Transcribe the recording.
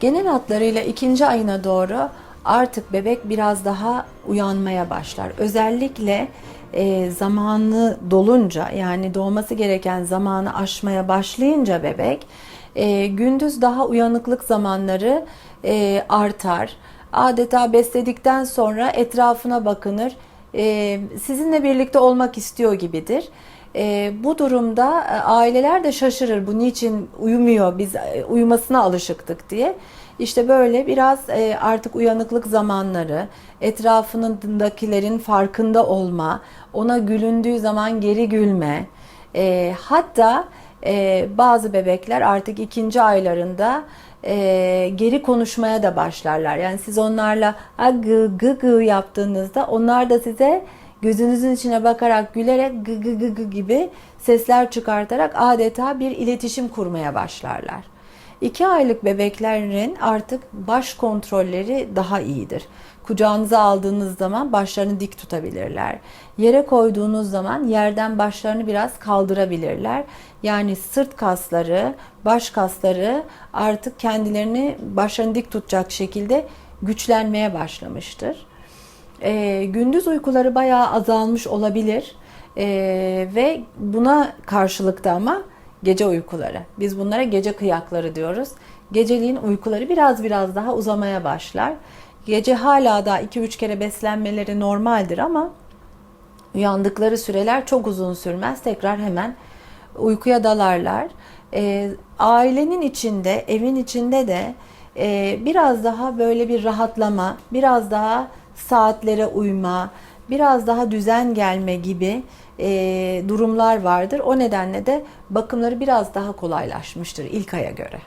Genel hatlarıyla ikinci ayına doğru artık bebek biraz daha uyanmaya başlar. Özellikle e, zamanı dolunca yani doğması gereken zamanı aşmaya başlayınca bebek e, gündüz daha uyanıklık zamanları e, artar. Adeta besledikten sonra etrafına bakınır. E, sizinle birlikte olmak istiyor gibidir. E, bu durumda e, aileler de şaşırır. Bu niçin uyumuyor? Biz e, uyumasına alışıktık diye. İşte böyle biraz e, artık uyanıklık zamanları, etrafındakilerin farkında olma, ona gülündüğü zaman geri gülme. E, hatta e, bazı bebekler artık ikinci aylarında e, geri konuşmaya da başlarlar. Yani siz onlarla "Ha, gı gı gı yaptığınızda onlar da size gözünüzün içine bakarak gülerek gı gı gı gı gibi sesler çıkartarak adeta bir iletişim kurmaya başlarlar. 2 aylık bebeklerin artık baş kontrolleri daha iyidir. Kucağınıza aldığınız zaman başlarını dik tutabilirler. Yere koyduğunuz zaman yerden başlarını biraz kaldırabilirler. Yani sırt kasları, baş kasları artık kendilerini başlarını dik tutacak şekilde güçlenmeye başlamıştır. E, gündüz uykuları bayağı azalmış olabilir E, ve buna karşılıkta ama gece uykuları. Biz bunlara gece kıyakları diyoruz. Geceliğin uykuları biraz biraz daha uzamaya başlar. Gece hala da 2-3 kere beslenmeleri normaldir ama uyandıkları süreler çok uzun sürmez. Tekrar hemen uykuya dalarlar. E, ailenin içinde, evin içinde de e, biraz daha böyle bir rahatlama, biraz daha saatlere uyma, biraz daha düzen gelme gibi e, durumlar vardır. O nedenle de bakımları biraz daha kolaylaşmıştır ilk aya göre.